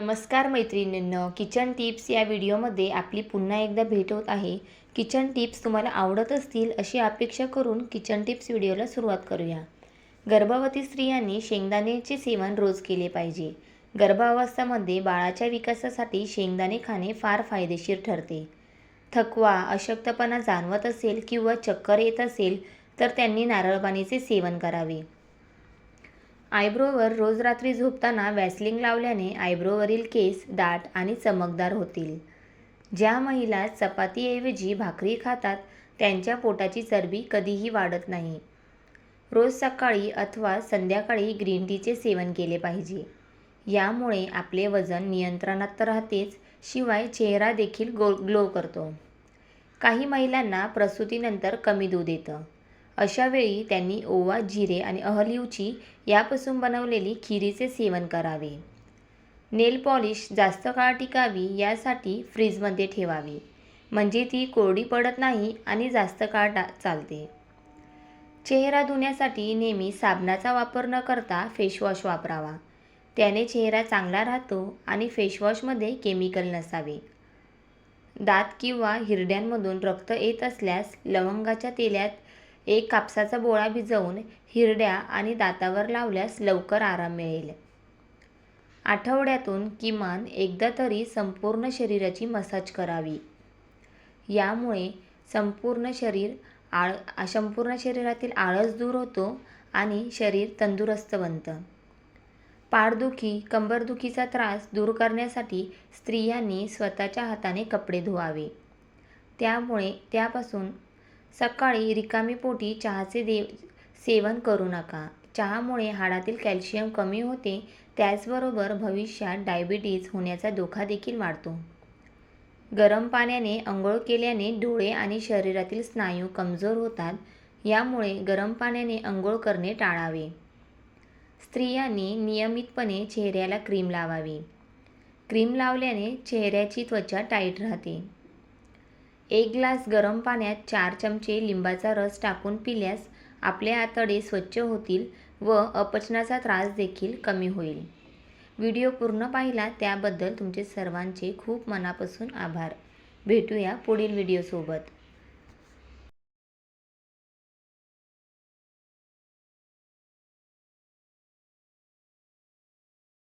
नमस्कार मैत्रिणींनो kitchen tips या व्हिडिओमध्ये आपली पुन्हा एकदा भेट होत आहे. किचन टिप्स तुम्हाला आवडत असतील अशी अपेक्षा करून किचन टिप्स व्हिडिओला सुरुवात करूया. गर्भवती स्त्रियांनी शेंगदाण्याचे सेवन रोज केले पाहिजे. गर्भावस्थामध्ये बाळाच्या विकासासाठी शेंगदाणे खाणे फार फायदेशीर ठरते. थकवा अशक्तपणा जाणवत असेल किंवा चक्कर येत असेल तर त्यांनी नारळ पाणीचे सेवन करावे. आयब्रोवर रोज रात्री झोपताना वॅसलिंग लावल्याने आयब्रोवरील केस दाट आणि चमकदार होतील. ज्या महिला चपातीऐवजी भाकरी खातात त्यांच्या पोटाची चरबी कधीही वाढत नाही. रोज सकाळी अथवा संध्याकाळी ग्रीन टीचे सेवन केले पाहिजे. यामुळे आपले वजन नियंत्रणात तर राहतेच शिवाय चेहरा देखील गो ग्लो करतो. काही महिलांना प्रसूतीनंतर कमी दूध येतं. अशावेळी त्यांनी ओवा जिरे आणि अहलिवची यापासून बनवलेली खिरीचे सेवन करावे. नेल पॉलिश जास्त काळ टिकावी यासाठी फ्रीजमध्ये ठेवावी. म्हणजे ती कोरडी पडत नाही आणि जास्त काळ टा चालते. चेहरा धुण्यासाठी नेहमी साबणाचा वापर न करता फेसवॉश वापरावा. त्याने चेहरा चांगला राहतो आणि फेसवॉशमध्ये केमिकल नसावे. दात किंवा हिरड्यांमधून रक्त येत असल्यास लवंगाच्या तेलात एक कापसाचा बोळा भिजवून हिरड्या आणि दातावर लावल्यास लवकर आराम मिळेल. आठवड्यातून किमान एकदा तरी संपूर्ण शरीराची मसाज करावी. यामुळे संपूर्ण शरीर आळ संपूर्ण शरीरातील आळस दूर होतो आणि शरीर तंदुरुस्त बनतं. पाठदुखी कंबरदुखीचा त्रास दूर करण्यासाठी स्त्रियांनी स्वतःच्या हाताने कपडे धुवावे. त्यामुळे त्यापासून सकाळी रिकामी पोटी चहाचे दे सेवन करू नका. चहामुळे हाडातील कॅल्शियम कमी होते त्याचबरोबर भविष्यात डायबिटीज होण्याचा धोका देखील वाढतो. गरम पाण्याने आंघोळ केल्याने डोळे आणि शरीरातील स्नायू कमजोर होतात यामुळे गरम पाण्याने आंघोळ करणे टाळावे. स्त्रियांनी नियमितपणे चेहऱ्याला क्रीम लावावी. क्रीम लावल्याने चेहऱ्याची त्वचा टाईट राहते. एक ग्लास गरम पाण्यात चार चमचे लिंबाचा रस टाकून पिल्यास आपले आतडे स्वच्छ होतील व अपचनाचा त्रास देखील कमी होईल. व्हिडिओ पूर्ण पाहिला त्याबद्दल तुमचे सर्वांचे खूप मनापासून आभार. भेटूया पुढील व्हिडिओसोबत.